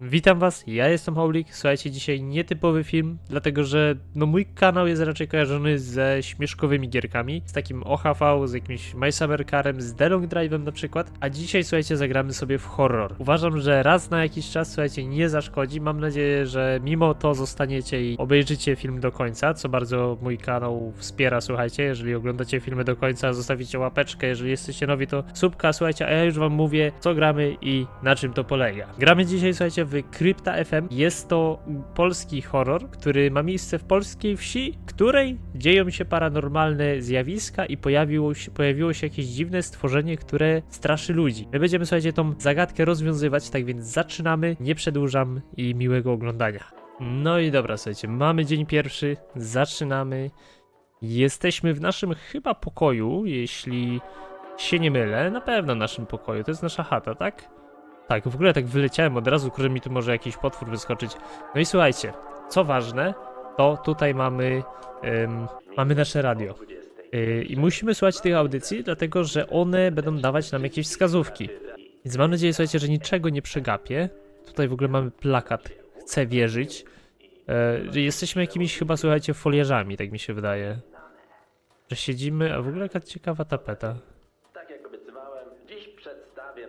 Witam was, ja jestem Howlik. Słuchajcie, dzisiaj nietypowy film, dlatego że no mój kanał jest raczej kojarzony ze śmieszkowymi gierkami, z takim OHV, z jakimś My Summer Carem, z The Long Drive'em na przykład, a dzisiaj słuchajcie, zagramy sobie w horror. Uważam, że raz na jakiś czas, słuchajcie, nie zaszkodzi. Mam nadzieję, że mimo to zostaniecie i obejrzycie film do końca, co bardzo mój kanał wspiera, słuchajcie, jeżeli oglądacie filmy do końca, zostawicie łapeczkę, jeżeli jesteście nowi, to subka, słuchajcie, a ja już wam mówię, co gramy i na czym to polega. Gramy dzisiaj, słuchajcie, w Krypta FM. Jest to polski horror, który ma miejsce w polskiej wsi, której dzieją się paranormalne zjawiska i pojawiło się, pojawiło się jakieś dziwne stworzenie, które straszy ludzi. My będziemy, słuchajcie, tą zagadkę rozwiązywać, tak więc zaczynamy, nie przedłużam i miłego oglądania. No i dobra, słuchajcie, mamy dzień pierwszy, zaczynamy. Jesteśmy w naszym chyba pokoju, jeśli się nie mylę, na pewno naszym pokoju. To jest nasza chata, tak? Tak, w ogóle tak wyleciałem od razu, który mi tu może jakiś potwór wyskoczyć. No i słuchajcie, co ważne, to tutaj mamy, em, mamy nasze radio. Yy, I musimy słuchać tych audycji, dlatego że one będą dawać nam jakieś wskazówki. Więc mam nadzieję, słuchajcie, że niczego nie przegapię. Tutaj w ogóle mamy plakat, chcę wierzyć. Że jesteśmy jakimiś chyba, słuchajcie, foliarzami, tak mi się wydaje. Że siedzimy, a w ogóle jaka ciekawa tapeta. Tak jak obiecywałem, dziś przedstawię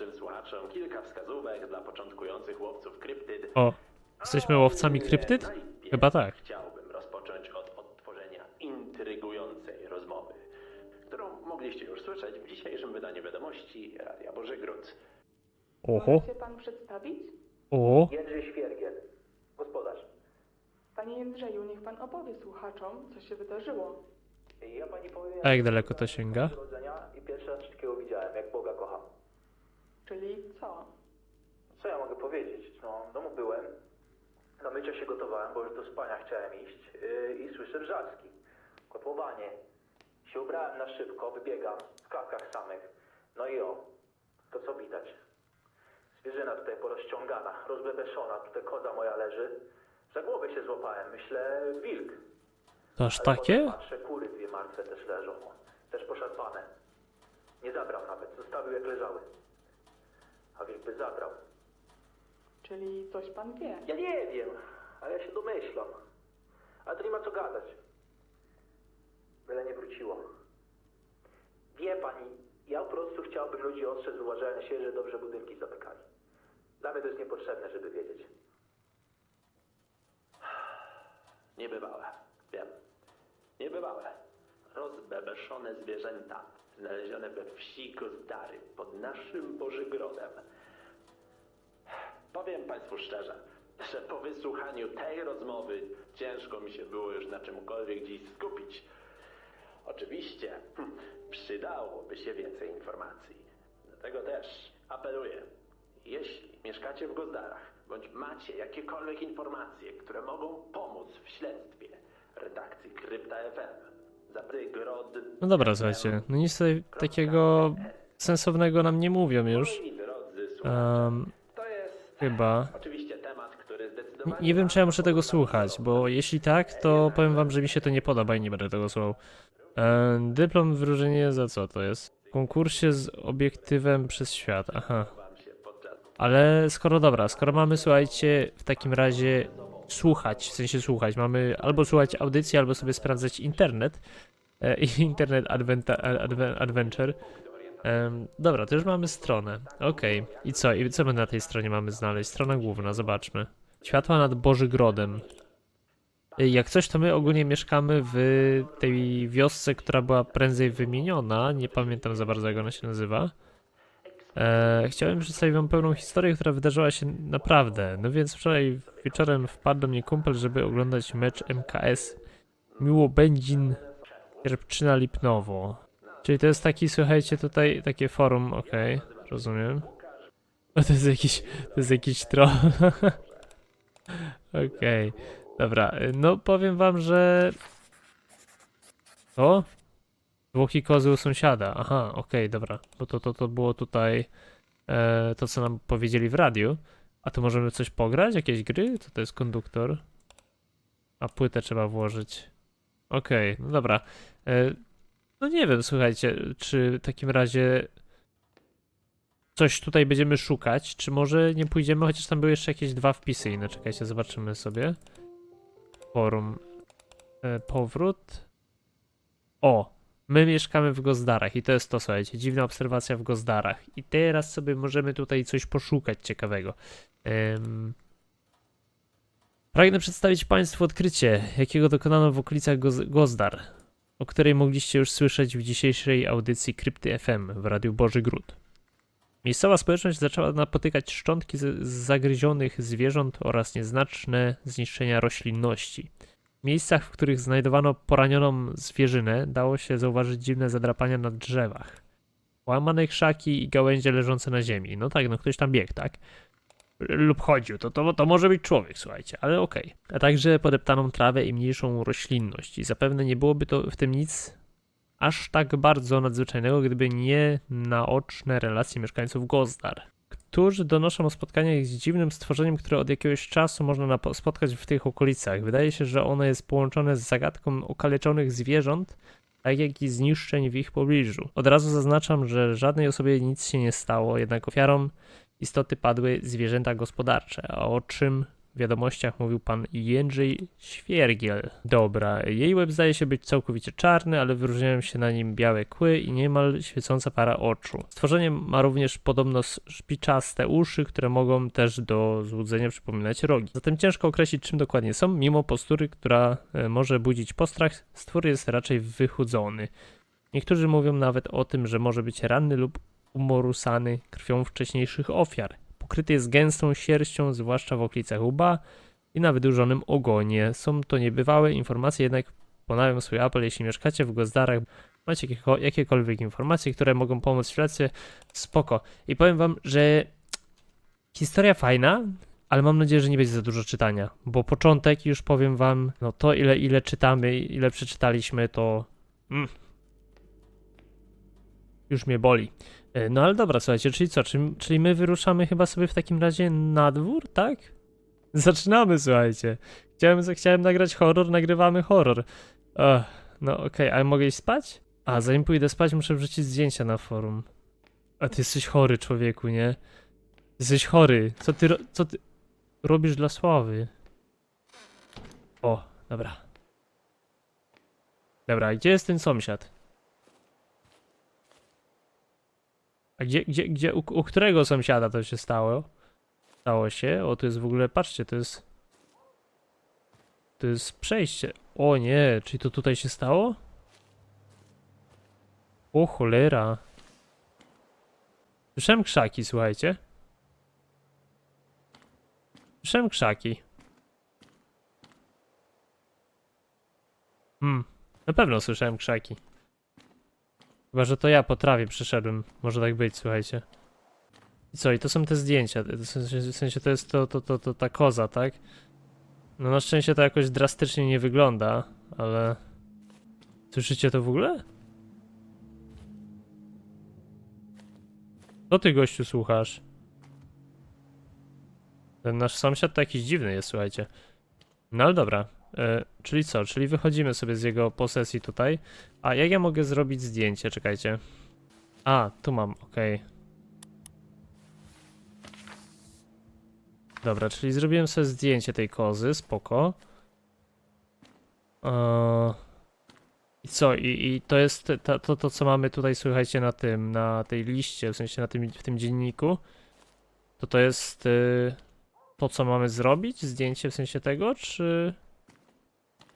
naszym słuchaczom kilka wskazówek dla początkujących łowców kryptyd. O, jesteśmy łowcami kryptyd? Chyba tak. Chciałbym rozpocząć od odtworzenia intrygującej rozmowy, którą mogliście już słyszeć w dzisiejszym wydaniu wiadomości Radia Bożygród. Oho, Może się pan przedstawić? o, Jędrzej Świergiel, gospodarz. Panie Jędrzeju, niech pan opowie słuchaczom, co się wydarzyło. Ja pani powiem, a jak daleko to sięga? urodzenia i pierwszy raz takiego widziałem, jak Boga kocham. Czyli co? Co ja mogę powiedzieć? No, w domu byłem, na mycie się gotowałem, bo już do spania chciałem iść yy, i słyszę wrzaski, kotłowanie. Się ubrałem na szybko, wybiegam, w klapkach samych. No i o, to co widać? Zwierzyna tutaj porozciągana, rozbebeszona, tutaj koza moja leży. Za głowę się złapałem, myślę, wilk. To aż Ale takie? potem Patrzę, kury dwie martwe też leżą. Też poszarpane. Nie zabrał nawet, zostawił jak leżały. A wilk by zabrał. Czyli coś pan wie? Ja nie wiem, ale ja się domyślam. Ale to nie ma co gadać. Byle nie wróciło. Wie pani, ja po prostu chciałbym ludzi ostrzec, uważając się, że dobrze budynki zamykali. Dla mnie to jest niepotrzebne, żeby wiedzieć. Niebywałe, wiem. Niebywałe. Rozbebeszone zwierzęta znalezione we wsi Gozdary pod naszym Bożygrodem. Powiem Państwu szczerze, że po wysłuchaniu tej rozmowy ciężko mi się było już na czymkolwiek dziś skupić. Oczywiście hm, przydałoby się więcej informacji. Dlatego też apeluję, jeśli mieszkacie w Gozdarach, bądź macie jakiekolwiek informacje, które mogą pomóc w śledztwie redakcji Krypta FM. No dobra, słuchajcie, no nic tutaj takiego sensownego nam nie mówią już. Um, chyba. Nie, wiem, czy ja muszę tego słuchać, bo jeśli tak, to powiem wam, że mi się to nie podoba i nie będę tego słuchał. E, dyplom wyróżnienie za co to jest? W konkursie z obiektywem przez świat, aha. Ale skoro dobra, skoro mamy, słuchajcie, w takim razie słuchać, w sensie słuchać, mamy albo słuchać audycji, albo sobie sprawdzać internet, e, internet adventa, adve, adventure. Em, dobra, to już mamy stronę. Okej, i co? I co my na tej stronie mamy znaleźć? Strona główna, zobaczmy. Światła nad Bożygrodem. Y, Jak coś, to my ogólnie mieszkamy w tej wiosce, która była prędzej wymieniona. Nie pamiętam za bardzo, jak ona się nazywa. E, chciałem przedstawić wam pełną historię, która wydarzyła się naprawdę. No więc wczoraj wieczorem wpadł do mnie kumpel, żeby oglądać mecz MKS Miłobędzin Sierpczyna Lipnowo. Czyli to jest taki, słuchajcie, tutaj takie forum, okej, rozumiem. O, to jest jakiś, to jest jakiś troll. Okej, dobra, y, no powiem wam, że... O? Zwłoki kozy u sąsiada, aha, okej, dobra, bo to, to, to było tutaj e, to, co nam powiedzieli w radiu. A to możemy coś pograć? Jakieś gry? Co to jest konduktor? A płytę trzeba włożyć. Okej, no dobra. E, no nie wiem, słuchajcie, czy w takim razie coś tutaj będziemy szukać, czy może nie pójdziemy, chociaż tam były jeszcze jakieś dwa wpisy inne. Czekajcie, zobaczymy sobie. Forum. E, powrót. O! My mieszkamy w Gozdarach i to jest to, słuchajcie, dziwna obserwacja w Gozdarach. I teraz sobie możemy tutaj coś poszukać ciekawego. Em, Pragnę przedstawić Państwu odkrycie, jakiego dokonano w okolicach Goz Gozdar, o której mogliście już słyszeć w dzisiejszej audycji Krypty FM w Radiu Boży Gród. Miejscowa społeczność zaczęła napotykać szczątki zagryzionych zwierząt oraz nieznaczne zniszczenia roślinności. Miejscach, w których znajdowano poranioną zwierzynę, dało się zauważyć dziwne zadrapania na drzewach. Łamane krzaki i gałęzie leżące na ziemi. No tak, no ktoś tam biegł, tak? Lub chodził, to, to, to może być człowiek, słuchajcie, ale okej. A także podeptaną trawę i mniejszą roślinność. I zapewne nie byłoby to w tym nic aż tak bardzo nadzwyczajnego, gdyby nie naoczne relacje mieszkańców Gozdar, którzy donoszą o spotkaniach z dziwnym stworzeniem, które od jakiegoś czasu można spotkać w tych okolicach. Wydaje się, że ono jest połączone z zagadką okaleczonych zwierząt, tak jak i zniszczeń w ich pobliżu. Od razu zaznaczam, że żadnej osobie nic się nie stało, jednak ofiarą istoty padły zwierzęta gospodarcze, a o czym wiadomościach mówił pan Jędrzej Świergiel. Dobra, jej łeb zdaje się być całkowicie czarny, ale wyróżniają się na nim białe kły i niemal świecąca para oczu. Stworzenie ma również podobno szpiczaste uszy, które mogą też do złudzenia przypominać rogi. Zatem ciężko określić, czym dokładnie są, mimo postury, która e, może budzić postrach, stwór jest raczej wychudzony. Niektórzy mówią nawet o tym, że może być ranny lub umorusany krwią wcześniejszych ofiar. Pokryty jest gęstą sierścią, zwłaszcza w okolicach łba i na wydłużonym ogonie. Są to niebywałe informacje, jednak ponawiam swój apel, jeśli mieszkacie w Gozdarach, macie jakieko- jakiekolwiek informacje, które mogą pomóc w śledztwie, spoko. I powiem wam, że historia fajna, ale mam nadzieję, że nie będzie za dużo czytania, bo początek już powiem wam, no to ile, ile czytamy, ile przeczytaliśmy, to mm, już mnie boli. E, No ale dobra, słuchajcie, czyli co? Czyli, czyli my wyruszamy chyba sobie w takim razie na dwór, tak? Zaczynamy, słuchajcie. Chciałem, chciałem nagrać horror, nagrywamy horror. No okej, ale mogę iść spać? A, zanim pójdę spać, muszę wrzucić zdjęcia na forum. A ty jesteś chory, człowieku, nie? Jesteś chory. Co ty, co ty robisz dla sławy? O, dobra. Dobra, gdzie jest ten sąsiad? Gdzie, gdzie, gdzie, u, u którego sąsiada to się stało? Stało się? O, to jest w ogóle, patrzcie, to jest... To jest przejście. O nie, czyli to tutaj się stało? O cholera. Słyszałem krzaki, słuchajcie. Słyszałem krzaki. Hmm, na pewno słyszałem krzaki. Chyba, że to ja po trawie przeszedłem. Może tak być, słuchajcie. I co, i to są te zdjęcia. W sensie, w sensie to jest to, to, to, to ta koza, tak? No na szczęście to jakoś drastycznie nie wygląda, ale... Słyszycie to w ogóle? Co ty gościu słuchasz? Ten nasz sąsiad to jakiś dziwny jest, słuchajcie. No ale dobra. E, czyli co? Czyli wychodzimy sobie z jego posesji tutaj. A jak ja mogę zrobić zdjęcie? Czekajcie. A, tu mam, okej. Dobra, czyli zrobiłem sobie zdjęcie tej kozy, spoko. Eee, I co? I, I to jest to, to, to, co mamy tutaj, słuchajcie, na tym, na tej liście, w sensie na tym, w tym dzienniku. To to jest y, to, co mamy zrobić? Zdjęcie w sensie tego, czy...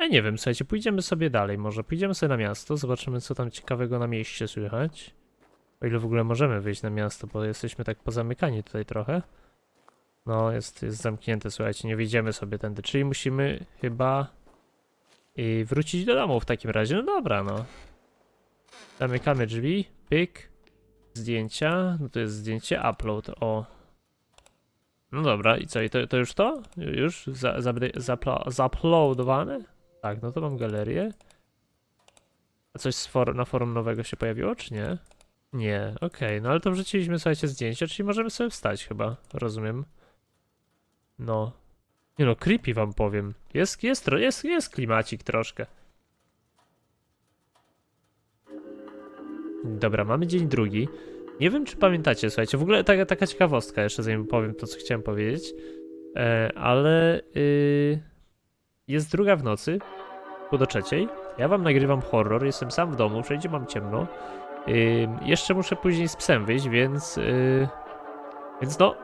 Ja nie wiem, słuchajcie, pójdziemy sobie dalej może. Pójdziemy sobie na miasto, zobaczymy co tam ciekawego na mieście słychać. O ile w ogóle możemy wyjść na miasto, bo jesteśmy tak pozamykani tutaj trochę. No, jest, jest zamknięte, słuchajcie, nie wyjdziemy sobie tędy. Czyli musimy chyba i wrócić do domu w takim razie. No dobra, no. Zamykamy drzwi, pyk. Zdjęcia, no to jest zdjęcie, upload, o. No dobra, i co, i to, to już to? Już za, zabry- zaplo- zaploadowane? Tak, no to mam galerię. A coś for- na forum nowego się pojawiło, czy nie? Nie, okej, no ale to wrzuciliśmy, słuchajcie, zdjęcia, czyli możemy sobie wstać chyba, rozumiem. No. Nie no, creepy wam powiem. Jest, jest, jest, jest klimacik troszkę. Dobra, mamy dzień drugi. Nie wiem, czy pamiętacie, słuchajcie, w ogóle taka, taka ciekawostka, jeszcze zanim powiem to, co chciałem powiedzieć, e, ale y, jest druga w nocy, pół do trzeciej, ja wam nagrywam horror, jestem sam w domu, wszędzie mam ciemno, Ym, jeszcze muszę później z psem wyjść, więc, y, więc no,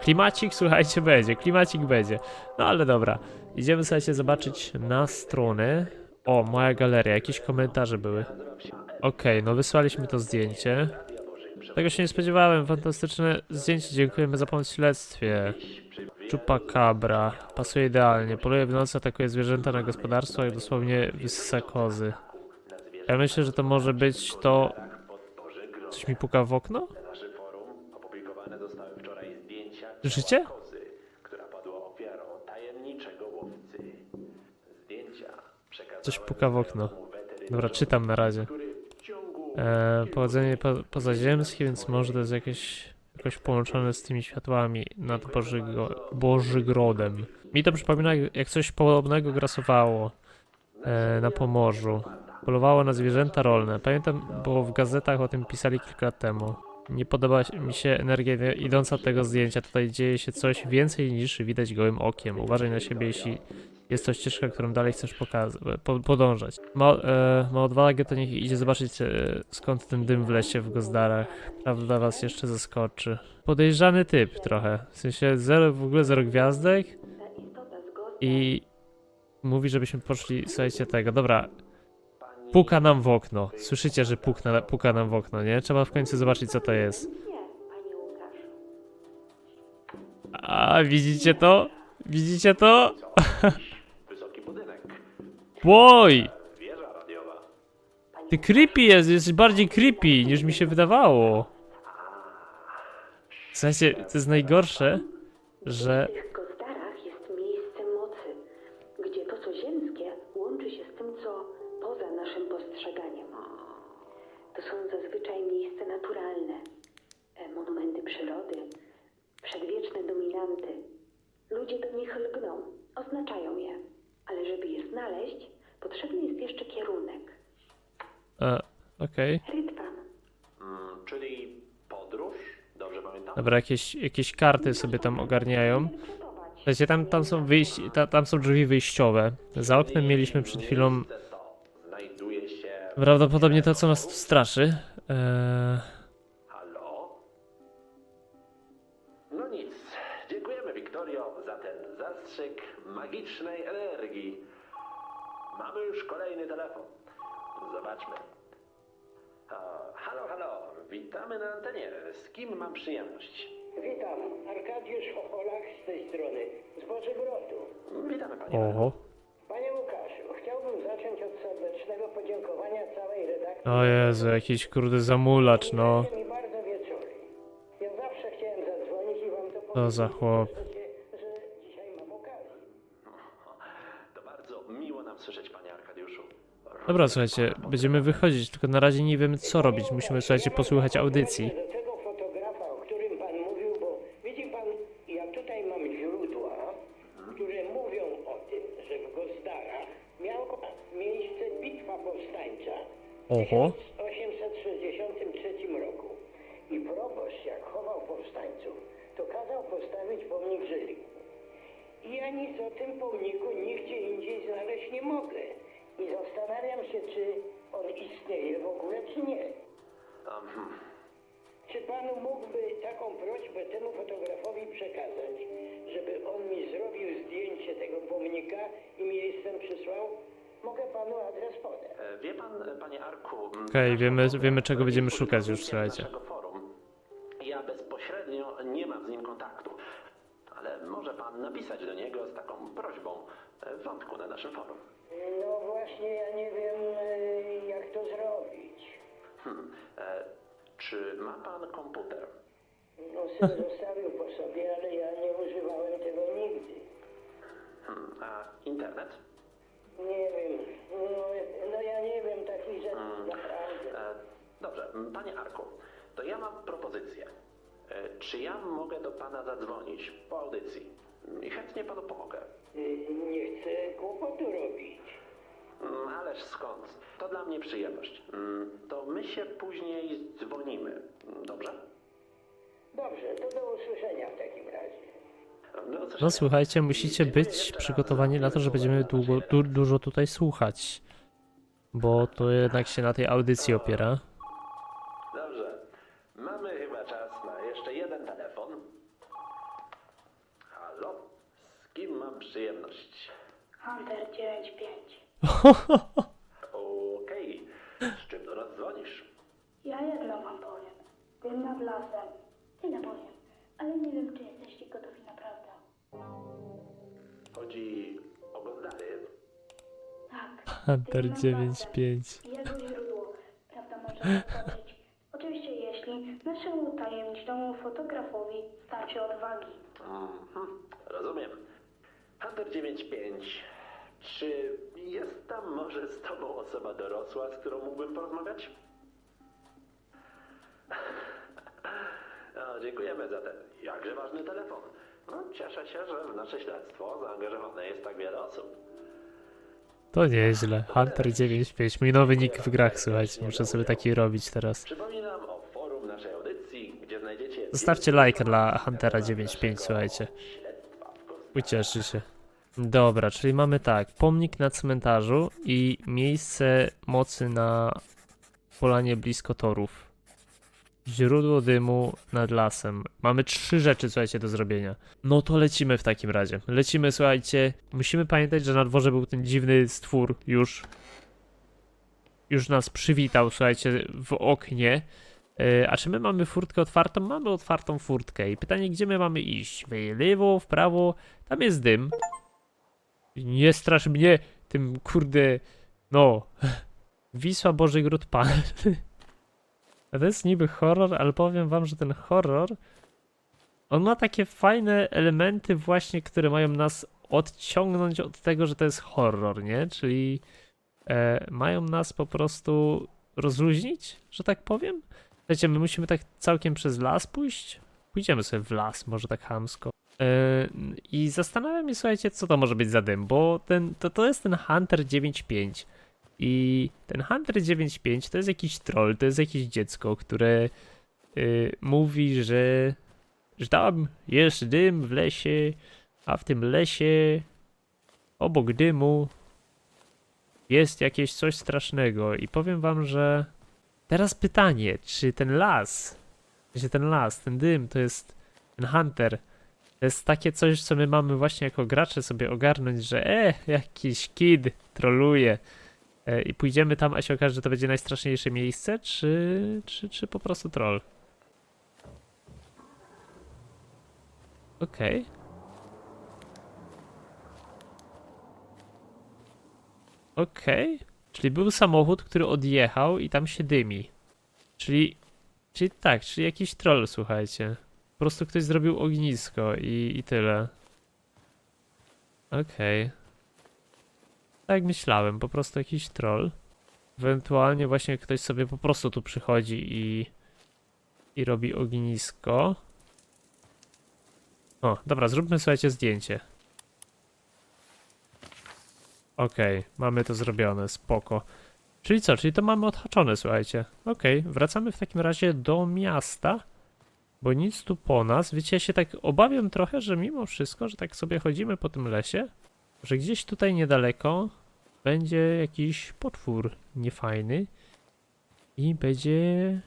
klimacik, słuchajcie, będzie, klimacik będzie, no ale dobra, idziemy, słuchajcie, zobaczyć na stronę, o, moja galeria, jakieś komentarze były, okej, no wysłaliśmy to zdjęcie, tego się nie spodziewałem. Fantastyczne zdjęcie. Dziękujemy za pomoc w śledztwie. Chupacabra. Pasuje idealnie. Poluje w nocy, atakuje zwierzęta na gospodarstwo i dosłownie wysysa kozy. Ja myślę, że to może być to... Coś mi puka w okno? Przekazałem Coś puka w okno. Dobra, czytam na razie. E, pochodzenie po, pozaziemskie, więc może to jest jakieś jakoś połączone z tymi światłami nad Bożygo, Bożygrodem. Mi to przypomina, jak coś podobnego grasowało e, na Pomorzu. Polowało na zwierzęta rolne. Pamiętam, bo w gazetach o tym pisali kilka lat temu. Nie podoba mi się energia idąca od tego zdjęcia. Tutaj dzieje się coś więcej niż widać gołym okiem. Uważaj na siebie, jeśli jest to ścieżka, którą dalej chcesz pokazać, po, podążać. Ma, e, ma odwagę, to niech idzie zobaczyć e, skąd ten dym w lesie w Gozdarach. Prawda was jeszcze zaskoczy. Podejrzany typ trochę. W sensie zero, w ogóle zero gwiazdek i mówi, żebyśmy poszli, słuchajcie tego, dobra. Puka nam w okno. Słyszycie, że pukna, puka nam w okno, nie? Trzeba w końcu zobaczyć, co to jest. A, widzicie to? Widzicie to? wysoki budynek, Oj! wieża radiowa. Ty creepy jest, jest bardziej creepy niż mi się wydawało. W sensie, to jest najgorsze, że... jakieś, jakieś karty sobie tam ogarniają. Słuchajcie, tam, tam, są wyjś... ta, tam są drzwi wyjściowe. Za oknem mieliśmy przed chwilą prawdopodobnie to, co nas straszy. Eee, Halo? No nic. Dziękujemy, Wiktorio, za ten zastrzyk magicznej energii. Mamy już kolejny telefon. Zobaczmy. O, halo, halo. Witamy na antenie. Z kim mam przyjemność? Witam, Arkadiusz Chocholak z tej strony, z Bożygrodu. Witamy, panie. oho. Panie Łukaszu, chciałbym zacząć od serdecznego podziękowania całej redakcji. O Jezu, jakiś kurde zamulacz, no. Dacie mi bardzo wieczorem. Ja zawsze chciałem zadzwonić i wam to To powiedzieć, za chłop. że, że dzisiaj mam okazję. To bardzo miło nam słyszeć, panie Arkadiuszu. Dobra, słuchajcie, będziemy wychodzić, tylko na razie nie wiemy co robić. Musimy, słuchajcie, posłuchać audycji. Do tego fotografa, o którym pan mówił, bo widzi pan, ja tutaj mam źródła, które mówią o tym, że w Gozdarach miała miejsce bitwa powstańcza w Oho. 1863 roku. I proboszcz, jak chował powstańców, to kazał postawić pomnik Żyli. I ja nic o tym pomniku nigdzie indziej znaleźć nie mogę. I zastanawiam się, czy on istnieje w ogóle, czy nie. Um, Czy panu mógłby taką prośbę temu fotografowi przekazać, żeby on mi zrobił zdjęcie tego pomnika i mi je jestem przysłał? Mogę panu adres podać. e, wie pan, e, panie Arku... Okej, nasz wiemy- wiemy, czego będziemy szukać już, słuchajcie. naszego forum. Ja bezpośrednio nie mam z nim kontaktu, ale może pan napisać do niego z taką prośbą e, w wątku na naszym forum. No właśnie, ja nie wiem, e, jak to zrobić. Hmm. E, czy ma pan komputer? No syn zostawił po sobie, ale ja nie używałem tego nigdy. Hmm. A internet? Nie wiem, no, no ja nie wiem takich rzeczy Mm. naprawdę. E, dobrze, panie Arku, to ja mam propozycję. E, czy ja mogę do pana zadzwonić po audycji? I chętnie panu pomogę. Y, Nie chcę kłopotu robić. Mm, Ale wiesz skąd. To dla mnie przyjemność. Mm, To my się później dzwonimy. Mm, Dobrze? Dobrze, to do usłyszenia w takim razie. Usłyszenia. No słuchajcie, musicie być przygotowani na to, że będziemy długo, du, dużo tutaj słuchać. Bo to jednak się na tej audycji opiera. Dobrze. Mamy chyba czas na jeszcze jeden telefon. Halo? Z kim mam przyjemność? Hunter 95. Okej. Z czym do nas dzwonisz? Ja jedno wam powiem. Tym nad lasem. Tyle powiem. Ale nie wiem, czy jesteście gotowi naprawdę. Chodzi o Gondary. Tak. Hunter tym nad 95. lasem. Jego źródło. Prawda może zobaczyć. Oczywiście jeśli naszemu tajemnicznemu fotografowi starczy odwagi. Mhm, rozumiem. Hunter 95. Czy jest tam może z tobą osoba dorosła, z którą mógłbym porozmawiać? No, dziękujemy za ten jakże ważny telefon. No, cieszę się, że w nasze śledztwo zaangażowane jest tak wiele osób. To nieźle. Hunter 95. Mój nowy nick w grach, słuchajcie. Muszę sobie taki robić teraz. Przypominam o forum naszej audycji, gdzie znajdziecie... Zostawcie lajka dla Huntera 95, słuchajcie. Ucieszy się. Dobra, czyli mamy tak, pomnik na cmentarzu i miejsce mocy na polanie blisko torów. Źródło dymu nad lasem. Mamy trzy rzeczy, słuchajcie, do zrobienia. No to lecimy w takim razie. Lecimy, słuchajcie. Musimy pamiętać, że na dworze był ten dziwny stwór już. Już nas przywitał, słuchajcie, w oknie. E, A czy my mamy furtkę otwartą? Mamy otwartą furtkę. I pytanie, gdzie my mamy iść? W lewo, w prawo? Tam jest dym. Nie strasz mnie tym, kurde, no. Wisła Boży Gród Pan. To jest niby horror, ale powiem wam, że ten horror, on ma takie fajne elementy właśnie, które mają nas odciągnąć od tego, że to jest horror, nie? Czyli e, mają nas po prostu rozluźnić, że tak powiem. Wiecie, my musimy tak całkiem przez las pójść? Pójdziemy sobie w las, może tak hamsko. Yy, I zastanawiam się, słuchajcie, co to może być za dym, bo ten, to, to jest ten Hunter 9.5. I ten Hunter 9.5 to jest jakiś troll, to jest jakieś dziecko, które yy, mówi, że, że tam jest dym w lesie, a w tym lesie obok dymu jest jakieś coś strasznego. I powiem wam, że teraz pytanie, czy ten las, czy ten las, ten dym to jest ten Hunter, to jest takie coś, co my mamy właśnie jako gracze sobie ogarnąć, że e, jakiś kid troluje e, i pójdziemy tam, a się okaże, że to będzie najstraszniejsze miejsce, czy, czy, czy po prostu troll? Okej. Okej. Czyli był samochód, który odjechał i tam się dymi. Czyli, czyli tak, czyli jakiś troll, słuchajcie. Po prostu ktoś zrobił ognisko i, i tyle. Okej. Tak jak myślałem, po prostu jakiś troll. Ewentualnie właśnie ktoś sobie po prostu tu przychodzi i, i robi ognisko. O, dobra, zróbmy słuchajcie zdjęcie. Okej, mamy to zrobione, spoko. Czyli co, czyli to mamy odhaczone, słuchajcie. Okej, wracamy w takim razie do miasta. Bo nic tu po nas. Wiecie, ja się tak obawiam trochę, że mimo wszystko, że tak sobie chodzimy po tym lesie, że gdzieś tutaj niedaleko będzie jakiś potwór niefajny i będzie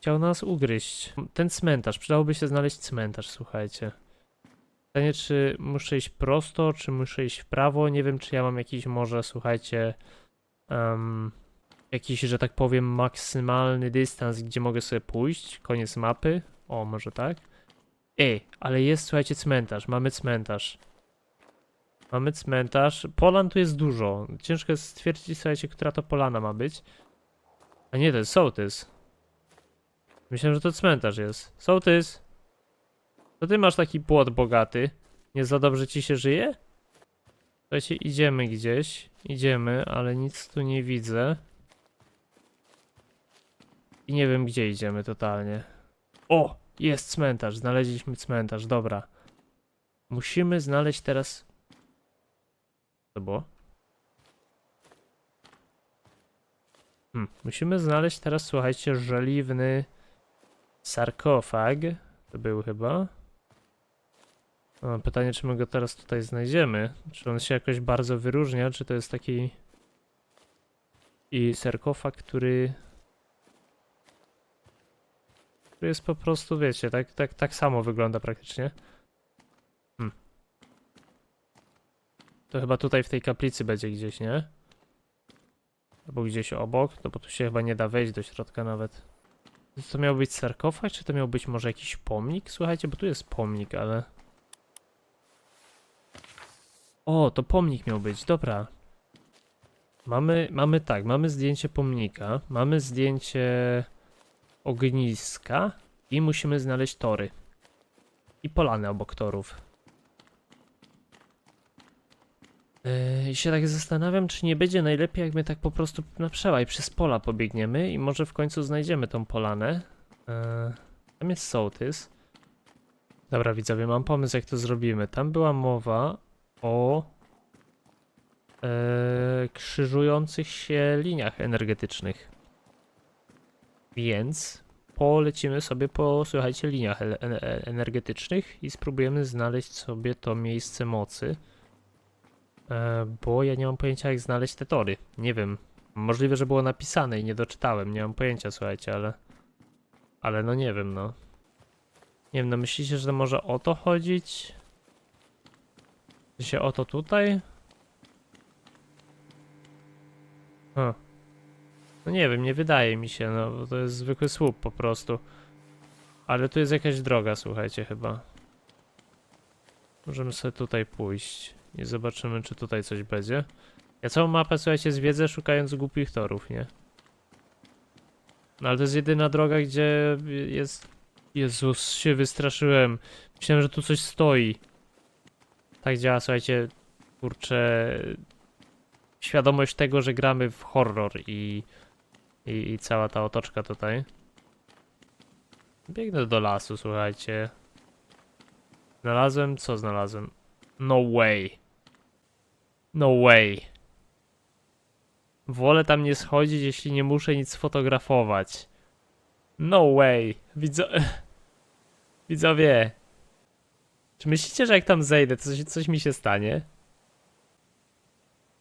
chciał nas ugryźć. Ten cmentarz, przydałoby się znaleźć cmentarz, słuchajcie. Pytanie, czy muszę iść prosto, czy muszę iść w prawo. Nie wiem, czy ja mam jakiś może, słuchajcie, em, jakiś, że tak powiem, maksymalny dystans, gdzie mogę sobie pójść. Koniec mapy. O, może tak? Ej, ale jest, słuchajcie, cmentarz. Mamy cmentarz. Mamy cmentarz. Polan tu jest dużo. Ciężko jest stwierdzić, słuchajcie, która to polana ma być. A nie, to jest sołtys. Myślałem, że to cmentarz jest. Sołtys! To ty masz taki płot bogaty. Nie za dobrze ci się żyje? Słuchajcie, idziemy gdzieś. Idziemy, ale nic tu nie widzę. I nie wiem, gdzie idziemy totalnie. O! Jest cmentarz. Znaleźliśmy cmentarz. Dobra. Musimy znaleźć teraz... Co było? Hmm, musimy znaleźć teraz, słuchajcie, żeliwny sarkofag. To był chyba. O, pytanie, czy my go teraz tutaj znajdziemy? Czy on się jakoś bardzo wyróżnia, czy to jest taki i sarkofag, który który jest po prostu, wiecie, tak, tak, tak samo wygląda praktycznie. Hmm. To chyba tutaj w tej kaplicy będzie gdzieś, nie? Albo gdzieś obok, no bo tu się chyba nie da wejść do środka nawet. To miał być sarkofag, czy to miał być może jakiś pomnik? Słuchajcie, bo tu jest pomnik, ale... O, to pomnik miał być, dobra. Mamy, mamy tak, mamy zdjęcie pomnika, mamy zdjęcie ogniska i musimy znaleźć tory. I polany obok torów. Yy, I się tak zastanawiam, czy nie będzie najlepiej, jak my tak po prostu na przełaj przez pola pobiegniemy i może w końcu znajdziemy tą polanę. Yy, tam jest sołtys. Dobra, widzowie, mam pomysł, jak to zrobimy. Tam była mowa o yy, krzyżujących się liniach energetycznych. Więc polecimy sobie po, słuchajcie, liniach energetycznych i spróbujemy znaleźć sobie to miejsce mocy. E, bo ja nie mam pojęcia, jak znaleźć te tory. Nie wiem. Możliwe, że było napisane i nie doczytałem. Nie mam pojęcia, słuchajcie, ale. Ale no nie wiem, no. Nie wiem, no myślicie, że może o to chodzić? Czy się o to tutaj? Huh. No nie wiem, nie wydaje mi się, no bo to jest zwykły słup po prostu. Ale tu jest jakaś droga, słuchajcie, chyba. Możemy sobie tutaj pójść i zobaczymy, czy tutaj coś będzie. Ja całą mapę, słuchajcie, zwiedzę szukając głupich torów, nie? No ale to jest jedyna droga, gdzie jest... Jezus, się wystraszyłem. Myślałem, że tu coś stoi. Tak działa, słuchajcie, kurczę... Świadomość tego, że gramy w horror i... I, i cała ta otoczka tutaj. Biegnę do lasu, słuchajcie. Znalazłem? Co znalazłem? No way. No way. Wolę tam nie schodzić, jeśli nie muszę nic fotografować. No way. Widzo... Widzowie. Czy myślicie, że jak tam zejdę, coś, coś mi się stanie?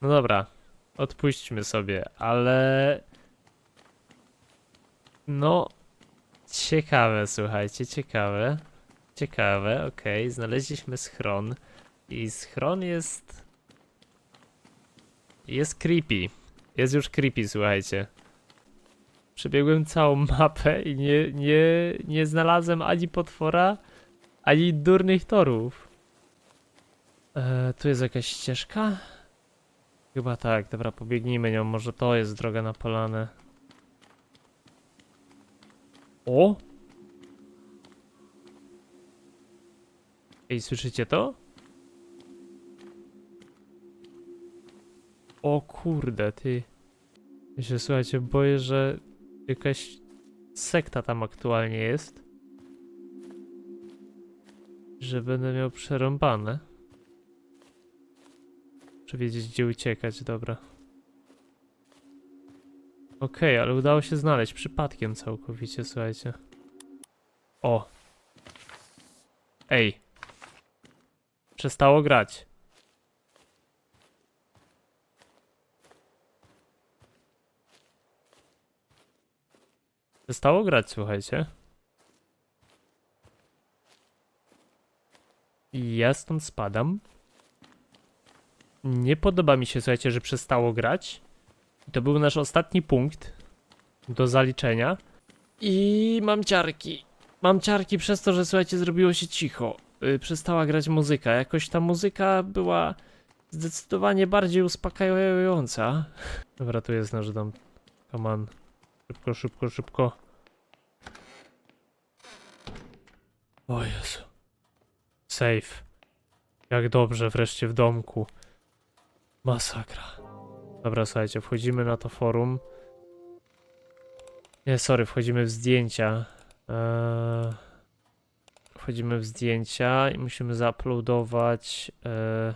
No dobra. Odpuśćmy sobie, ale... No... Ciekawe, słuchajcie, ciekawe. Ciekawe, okej, znaleźliśmy schron. I schron jest. Jest creepy. Jest już creepy, słuchajcie. Przebiegłem całą mapę i nie, nie, nie znalazłem ani potwora, ani durnych torów. E, tu jest jakaś ścieżka? Chyba tak, dobra, pobiegnijmy nią, może to jest droga na polanę. O! Ej, słyszycie to? O kurde, ty. Ja się, słuchajcie, boję, że jakaś sekta tam aktualnie jest. Że będę miał przerąbane. Muszę wiedzieć, gdzie uciekać, dobra. Okej, ale udało się znaleźć przypadkiem całkowicie, słuchajcie. O. Ej. Przestało grać. Przestało grać, słuchajcie. I ja stąd spadam. Nie podoba mi się, słuchajcie, że przestało grać. To był nasz ostatni punkt do zaliczenia. I mam ciarki. Mam ciarki przez to, że słuchajcie, zrobiło się cicho. Yy, przestała grać muzyka. Jakoś ta muzyka była zdecydowanie bardziej uspokajająca. Dobra, tu jest nasz dom. Come on. Szybko, szybko, szybko. O Jezu. Safe. Jak dobrze wreszcie w domku. Masakra. Dobra, słuchajcie, wchodzimy na to forum. Nie, sorry, wchodzimy w zdjęcia. Eee, wchodzimy w zdjęcia i musimy zauploadować. Eee,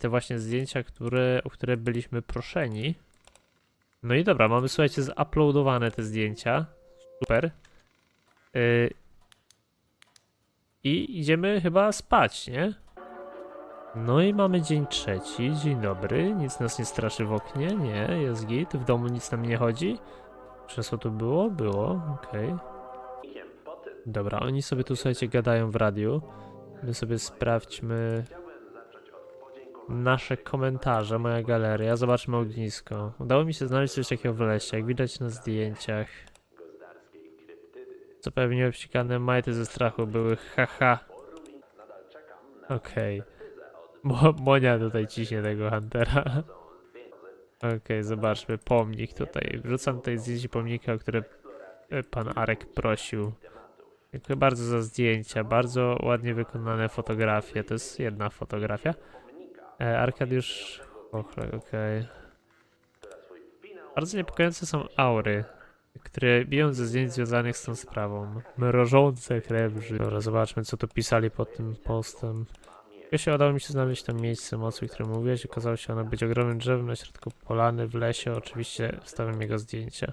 te właśnie zdjęcia, które, o które byliśmy proszeni. No i dobra, mamy słuchajcie zuploadowane te zdjęcia. Super. Yy, I idziemy chyba spać, nie? No i mamy dzień trzeci, dzień dobry, nic nas nie straszy w oknie, nie, jest git, w domu nic nam nie chodzi. Krzesło tu było? Było, okej. Tym Dobra, oni sobie tu, słuchajcie, gadają w radiu. My sobie sprawdźmy nasze komentarze, moja galeria. Zobaczmy ognisko. Udało mi się znaleźć coś takiego w lesie, jak widać na zdjęciach. Co pewnie obsikane majty ze strachu były, haha. Okej. Mo Monia tutaj ciśnie tego Huntera. Okej, zobaczmy, pomnik tutaj. Wrzucam tutaj zdjęcie pomnika, o które e, pan Arek prosił. Dziękuję bardzo za zdjęcia, bardzo ładnie wykonane fotografie. To jest jedna fotografia. E, Arkadiusz... Okej. Bardzo niepokojące są aury, które biją ze zdjęć związanych z tą sprawą. Mrożące krew. Dobra, zobaczmy, co tu pisali pod tym postem. Jeszcze udało mi się znaleźć to miejsce mocy, o którym mówiłeś. Okazało się ono być ogromnym drzewem na środku polany w lesie. Oczywiście wstawiam jego zdjęcie.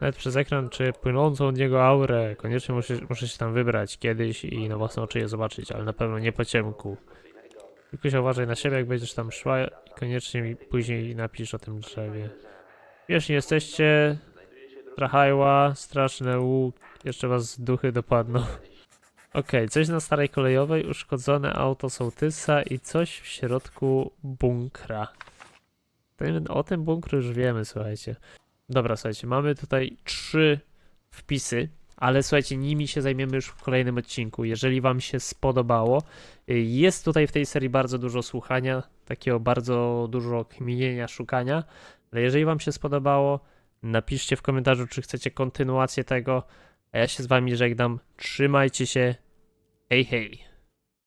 Nawet przez ekran, czy płynącą od niego aurę. Koniecznie muszę, muszę się tam wybrać kiedyś i na własne oczy je zobaczyć, ale na pewno nie po ciemku. Tylko się uważaj na siebie, jak będziesz tam szła i koniecznie mi później napisz o tym drzewie. Wiesz, nie jesteście Trachajła, straszne łuk, jeszcze was duchy dopadną. Okej, coś na starej kolejowej, uszkodzone auto sołtysa i coś w środku bunkra. O tym bunkru już wiemy, słuchajcie. Dobra, słuchajcie, mamy tutaj trzy wpisy, ale słuchajcie, nimi się zajmiemy już w kolejnym odcinku. Jeżeli wam się spodobało, y, jest tutaj w tej serii bardzo dużo słuchania, takiego bardzo dużo kminienia, szukania, ale jeżeli wam się spodobało, napiszcie w komentarzu, czy chcecie kontynuację tego, a ja się z wami żegnam. Trzymajcie się. Hej, hej.